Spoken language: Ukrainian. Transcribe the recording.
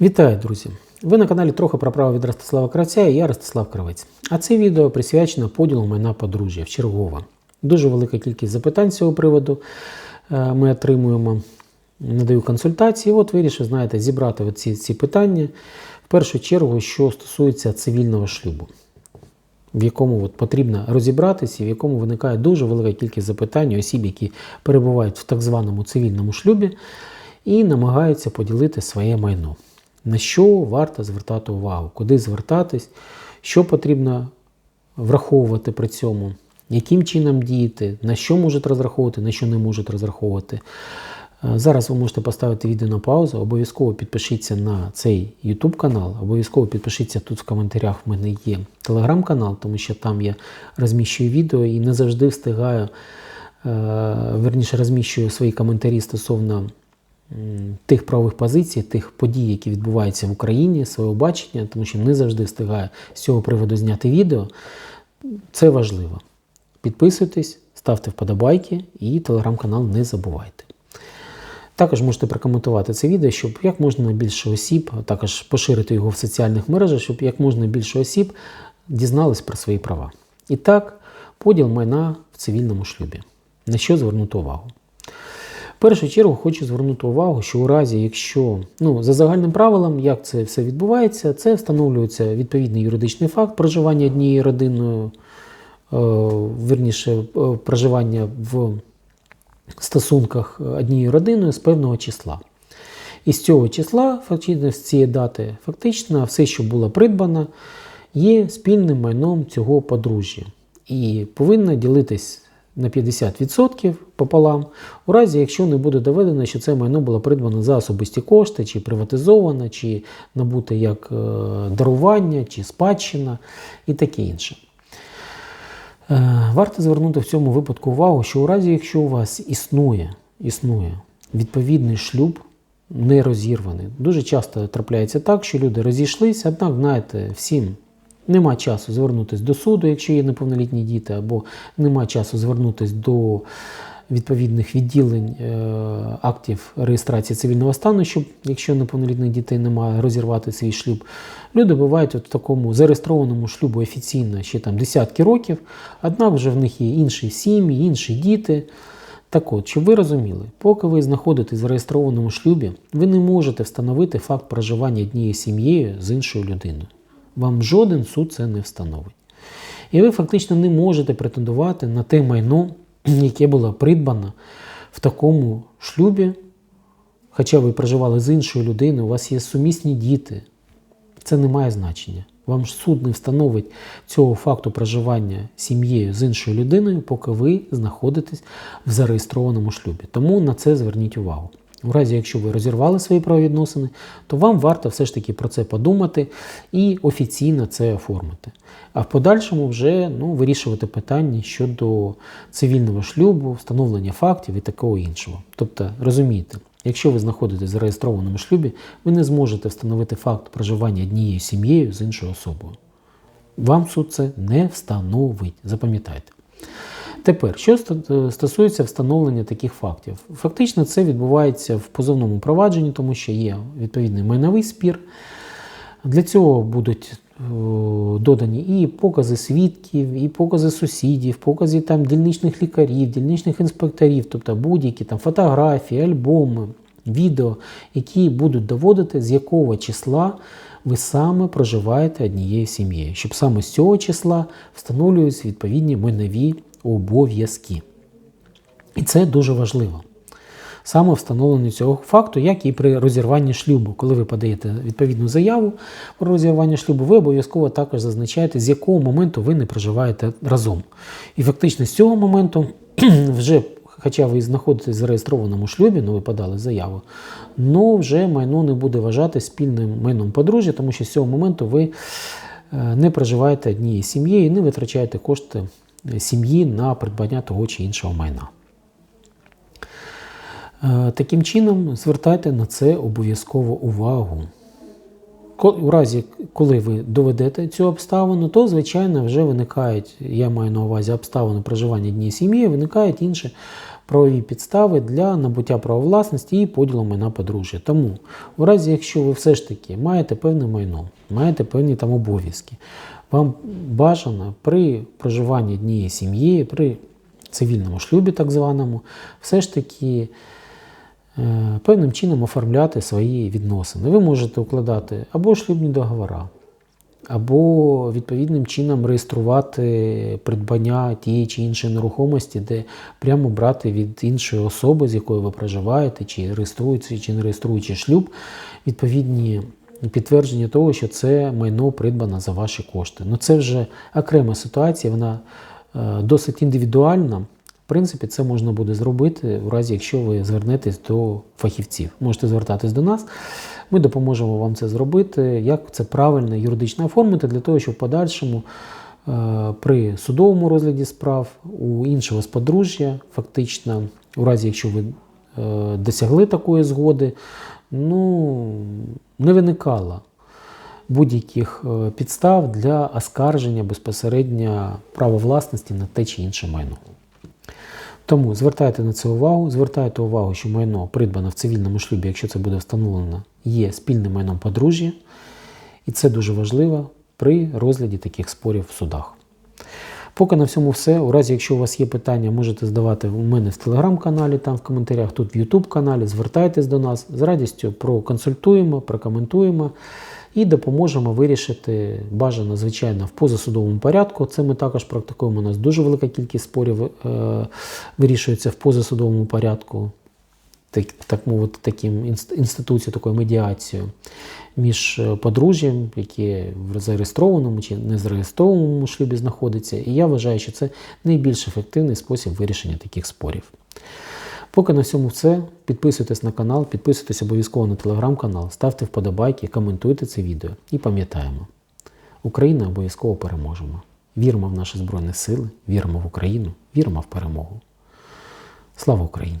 Вітаю, друзі! Ви на каналі трохи про право від Ростислава Кравця і я Ростислав Кравець. А це відео присвячено поділу майна подружжя вчергово. Дуже велика кількість запитань з цього приводу е, ми отримуємо. Надаю консультації. От вирішив, знаєте, зібрати оці, ці питання. В першу чергу, що стосується цивільного шлюбу, в якому от потрібно розібратися, в якому виникає дуже велика кількість запитань осіб, які перебувають в так званому цивільному шлюбі і намагаються поділити своє майно. На що варто звертати увагу, куди звертатись, що потрібно враховувати при цьому, яким чином діяти, на що можуть розраховувати, на що не можуть розраховувати. Е, Зараз ви можете поставити відео на паузу, обов'язково підпишіться на цей YouTube канал, обов'язково підпишіться тут в коментарях. В мене є телеграм-канал, тому що там я розміщую відео і не завжди встигаю, е, верніше розміщую свої коментарі стосовно тих правових позицій, тих подій, які відбуваються в Україні, свого бачення, тому що не завжди встигаю з цього приводу зняти відео. Це важливо. Підписуйтесь, ставте вподобайки і телеграм-канал не забувайте. Також можете прокоментувати це відео, щоб як можна більше осіб, також поширити його в соціальних мережах, щоб як можна більше осіб дізнались про свої права. І так, поділ майна в цивільному шлюбі. На що звернути увагу? В першу чергу хочу звернути увагу, що у разі, якщо ну, за загальним правилом, як це все відбувається, це встановлюється відповідний юридичний факт проживання однією родиною, е, верніше, е, проживання в стосунках однією родиною з певного числа. І з цього числа, фактично, з цієї дати, фактично, все, що було придбано, є спільним майном цього подружжя. І повинно ділитись на 50% пополам, у разі, якщо не буде доведено, що це майно було придбано за особисті кошти, чи приватизовано, чи набуте як е, дарування, чи спадщина і таке інше. Е, Варто звернути в цьому випадку увагу, що у разі, якщо у вас існує, існує відповідний шлюб, не розірваний, дуже часто трапляється так, що люди розійшлися, однак, знаєте, всім нема часу звернутися до суду, якщо є неповнолітні діти, або нема часу звернутися до відповідних відділень е, актів реєстрації цивільного стану, щоб, якщо неповнолітних дітей немає, розірвати свій шлюб. Люди бувають от в такому зареєстрованому шлюбу офіційно ще там десятки років, однак вже в них є інші сім'ї, інші діти. Так от, щоб ви розуміли, поки ви знаходитесь в зареєстрованому шлюбі, ви не можете встановити факт проживання однією сім'єю з іншою людиною. Вам жоден суд це не встановить. І ви фактично не можете претендувати на те майно, яке було придбано в такому шлюбі, хоча ви проживали з іншою людиною, у вас є сумісні діти. Це не має значення. Вам ж суд не встановить цього факту проживання сім'єю з іншою людиною, поки ви знаходитесь в зареєстрованому шлюбі. Тому на це зверніть увагу. У разі, якщо ви розірвали свої правовідносини, то вам варто все ж таки про це подумати і офіційно це оформити. А в подальшому вже ну, вирішувати питання щодо цивільного шлюбу, встановлення фактів і такого іншого. Тобто, розумієте, якщо ви знаходитесь в зареєстрованому шлюбі, ви не зможете встановити факт проживання однією сім'єю з іншою особою. Вам суд це не встановить. Запам'ятайте. Тепер, що стосується встановлення таких фактів, фактично це відбувається в позовному провадженні, тому що є відповідний майновий спір. Для цього будуть е, додані і покази свідків, і покази сусідів, покази там дільничних лікарів, дільничних інспекторів, тобто будь-які там фотографії, альбоми, відео, які будуть доводити, з якого числа ви саме проживаєте однією сім'єю, щоб саме з цього числа встановлюються відповідні майнові обов'язки. І це дуже важливо. Саме встановлення цього факту, як і при розірванні шлюбу. Коли ви подаєте відповідну заяву про розірвання шлюбу, ви обов'язково також зазначаєте, з якого моменту ви не проживаєте разом. І фактично з цього моменту вже. Хоча ви знаходитесь в зареєстрованому шлюбі, ну ви подали заяву, ну вже майно не буде вважати спільним майном подружжя, тому що з цього моменту ви е, не проживаєте однією сім'єю і не витрачаєте кошти сім'ї на придбання того чи іншого майна. Е, Таким чином, звертайте на це обов'язково увагу. У разі, коли ви доведете цю обставину, то, звичайно, вже виникають, я маю на увазі обставини проживання однієї сім'ї, виникають інші правові підстави для набуття права власності і поділу майна подружжя. Тому, у разі, якщо ви все ж таки маєте певне майно, маєте певні там обов'язки, вам бажано при проживанні однієї сім'ї, при цивільному шлюбі, так званому, все ж таки е, певним чином оформляти свої відносини. Ви можете укладати або шлюбні договори, або відповідним чином реєструвати придбання тієї чи іншої нерухомості, де прямо брати від іншої особи, з якою ви проживаєте, чи реєструється, чи не реєструючи шлюб, відповідні підтвердження того, що це майно придбано за ваші кошти. Ну це вже окрема ситуація, вона е, досить індивідуальна. В принципі, це можна буде зробити в разі, якщо ви звернетесь до фахівців. Можете звертатись до нас. Ми допоможемо вам це зробити, як це правильно юридично оформити, для того, щоб в подальшому е, при судовому розгляді справ у іншого сподружжя, фактично, у разі, якщо ви е, досягли такої згоди, ну, не виникало будь-яких е, підстав для оскарження безпосередньо права власності на те чи інше майно. Тому звертайте на це увагу, звертайте увагу, що майно придбане в цивільному шлюбі, якщо це буде встановлено, є спільним майном подружжя, і це дуже важливо при розгляді таких спорів в судах. Поки на всьому все. У разі, якщо у вас є питання, можете здавати у мене в телеграм-каналі, там в коментарях, тут в Ютуб каналі. Звертайтесь до нас з радістю проконсультуємо, прокоментуємо і допоможемо вирішити бажано, звичайно, в позасудовому порядку. Це ми також практикуємо. У нас дуже велика кількість спорів е, вирішується в позасудовому порядку. Так, так мовити, таким інституцією, такою медіацією між е, подружжям, які в зареєстрованому чи не зареєстрованому шлюбі знаходиться. І я вважаю, що це найбільш ефективний спосіб вирішення таких спорів. Поки на всьому все. Підписуйтесь на канал, підписуйтесь обов'язково на телеграм-канал, ставте вподобайки, коментуйте це відео і пам'ятаємо, Україна обов'язково переможемо. Віримо в наші Збройні Сили, віримо в Україну, віримо в перемогу. Слава Україні!